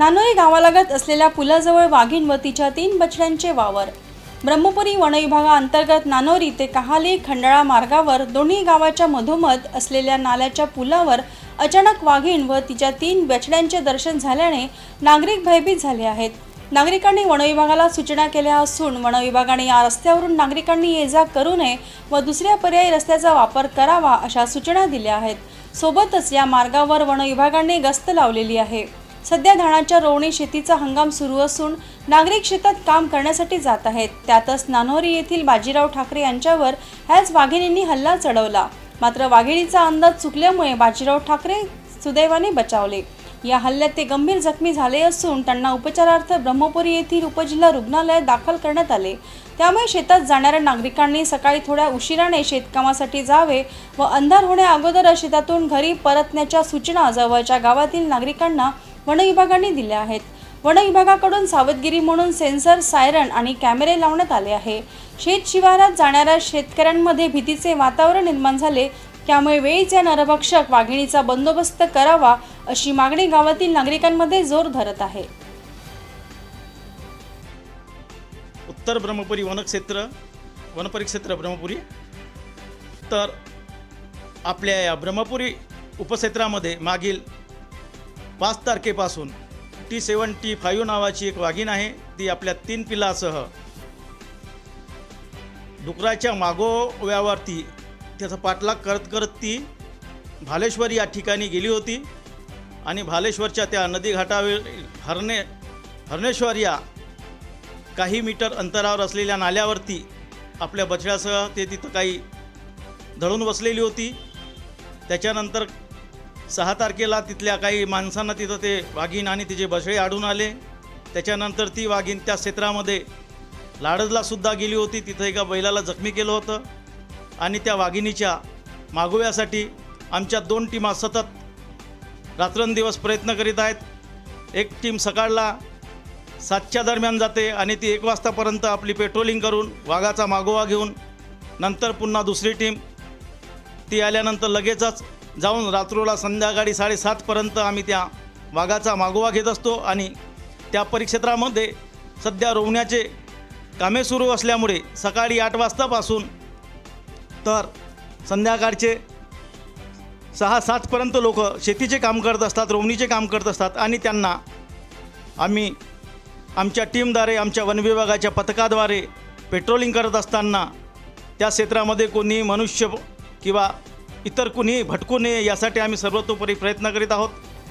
नानोई गावालगत असलेल्या पुलाजवळ वाघीण व तिच्या तीन बछड्यांचे वावर. ब्रह्मपुरी वनविभागाअंतर्गत नानोरी ते कहाली खंडाळा मार्गावर दोन्ही गावाच्या मधोमध असलेल्या नाल्याच्या पुलावर अचानक वाघीण व तिच्या तीन बछड्यांचे दर्शन झाल्याने नागरिक भयभीत झाले आहेत. नागरिकांनी वनविभागाला सूचना केल्या असून वनविभागाने या रस्त्यावरून नागरिकांनी ये जा करू नये व दुसऱ्या पर्यायी रस्त्याचा वापर करावा अशा सूचना दिल्या आहेत. सोबतच या मार्गावर वनविभागाने गस्त लावलेली आहे. सध्या धानाच्या रोवणी शेतीचा हंगाम सुरू असून नागरिक शेतात काम करण्यासाठी जात आहेत. त्यातच नानोरी येथील बाजीराव ठाकरे यांच्यावर ह्याच वाघिणींनी हल्ला चढवला. मात्र वाघिणीचा अंदाज चुकल्यामुळे बाजीराव ठाकरे सुदैवाने बचावले. या हल्ल्यात ते गंभीर जखमी झाले असून त्यांना उपचारार्थ ब्रह्मपुरी येथील उपजिल्हा रुग्णालयात दाखल करण्यात आले. त्यामुळे शेतात जाणाऱ्या नागरिकांनी सकाळी थोड्या उशिराने शेतकामासाठी जावे व अंधार होण्याअगोदर शेतातून घरी परतण्याच्या सूचना जवळच्या गावातील नागरिकांना वनविभागाने दिल्या आहेत. वनविभागाकडून सावधगिरी म्हणून सेन्सर सायरन आणि कॅमेरे लावण्यात आले आहे. शेत शिवारात जाणाऱ्या शेतकऱ्यांमध्ये भीतीचे वातावरण निर्माण झाले. त्यामुळे वेळीच या नरभक्षक वाघिणीचा बंदोबस्त करावा अशी मागणी गावातील नागरिकांमध्ये जोर धरत आहे. उत्तर ब्रह्मपुरी वनक्षेत्र वनपरिक्षेत्र ब्रह्मपुरी. तर आपल्या या ब्रह्मपुरी उपक्षेत्रामध्ये मागील पाच तारखेपासून टी सेवन टी फाईव्ह नावाची एक वाघीण आहे ती आपल्या तीन पिलासह डुकराच्या मागोव्यावरती त्याचा पाठलाग करत करत ती भालेश्वर या ठिकाणी गेली होती आणि भालेश्वरच्या त्या नदीघाटावर हरणे हरणेश्वर या काही मीटर अंतरावर असलेल्या नाल्यावरती आपल्या बछड्यासह ते तिथं काही धळून बसलेली होती. त्याच्यानंतर सहा तारखेला तिथल्या काही माणसांना तिथं ते वाघीण आणि तिचे बसळे आढळून आले. त्याच्यानंतर ती वाघीण त्या क्षेत्रामध्ये लाडजलासुद्धा गेली होती. तिथं एका बैलाला जखमी केलं होतं. आणि त्या वाघिणीच्या मागोव्यासाठी आमच्या दोन टीमा सतत रात्रंदिवस प्रयत्न करीत आहेत. एक टीम सकाळला सातच्या दरम्यान जाते आणि ती एक वाजतापर्यंत आपली पेट्रोलिंग करून वाघाचा मागोवा घेऊन नंतर पुन्हा दुसरी टीम. ती आल्यानंतर लगेचच जाऊन रात्रोला संध्याकाळी साडेसातपर्यंत आम्ही त्या वाघाचा मागोवा घेत असतो आणि त्या परिक्षेत्रामध्ये सध्या रोवण्याचे कामे सुरू असल्यामुळे सकाळी आठ वाजतापासून तर संध्याकाळचे सहा सातपर्यंत लोक शेतीचे काम करत असतात रोवणीचे काम करत असतात आणि त्यांना आम्ही आमच्या टीमद्वारे आमच्या वनविभागाच्या पथकाद्वारे पेट्रोलिंग करत असताना त्या क्षेत्रामध्ये कोणी मनुष्य किंवा इतर कुणी भटकू नये यासाठी आम्ही सर्वतोपरी प्रयत्न करीत आहोत.